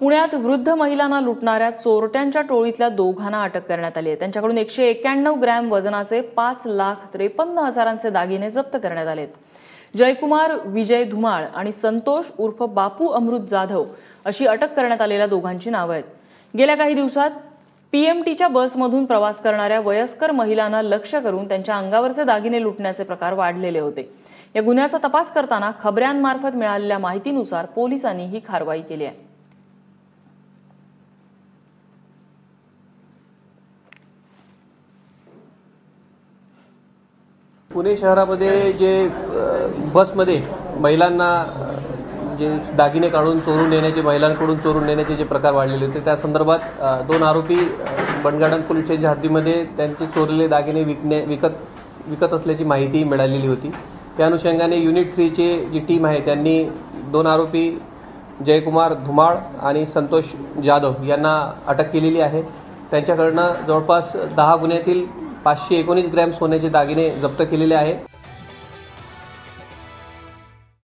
पुण्यात वृद्ध महिलांना लुटणाऱ्या चोरट्यांच्या टोळीतल्या दोघांना अटक करण्यात आली आहे. त्यांच्याकडून एकशे एक्क्याण्णव ग्रॅम वजनाचे पाच लाख त्रेपन्न हजारांचे दागिने जप्त करण्यात आलेत. जयकुमार विजय धुमाळ आणि संतोष उर्फ बापू अमृत जाधव अशी अटक करण्यात आलेल्या दोघांची नावं आहेत. गेल्या काही दिवसात पीएमटीच्या बसमधून प्रवास करणाऱ्या वयस्कर महिलांना लक्ष करून त्यांच्या अंगावरचे दागिने लुटण्याचे प्रकार वाढलेले होते. या गुन्ह्याचा तपास करताना खबऱ्यांमार्फत मिळालेल्या माहितीनुसार पोलिसांनी ही कारवाई केली आहे. पुणे शहरामध्ये जे बसमध्ये महिलांना जे दागिने काढून चोरून नेण्याचे महिलांकडून चोरून नेण्याचे जे प्रकार वाढलेले होते त्या संदर्भात दोन आरोपी अ, बनगार्डन पोलीस स्टेशनच्या हद्दीमध्ये त्यांचे चोरलेले दागिने विकणे विकत विकत असल्याची माहिती मिळालेली होती. त्या अनुषंगाने युनिट थ्रीचे जी टीम आहे त्यांनी दोन आरोपी जयकुमार धुमाळ आणि संतोष जाधव यांना अटक केलेली आहे. त्यांच्याकडनं जवळपास दहा गुन्ह्यातील पाचशे एकोणीस ग्रॅम सोन्याचे दागिने जप्त केलेले आहे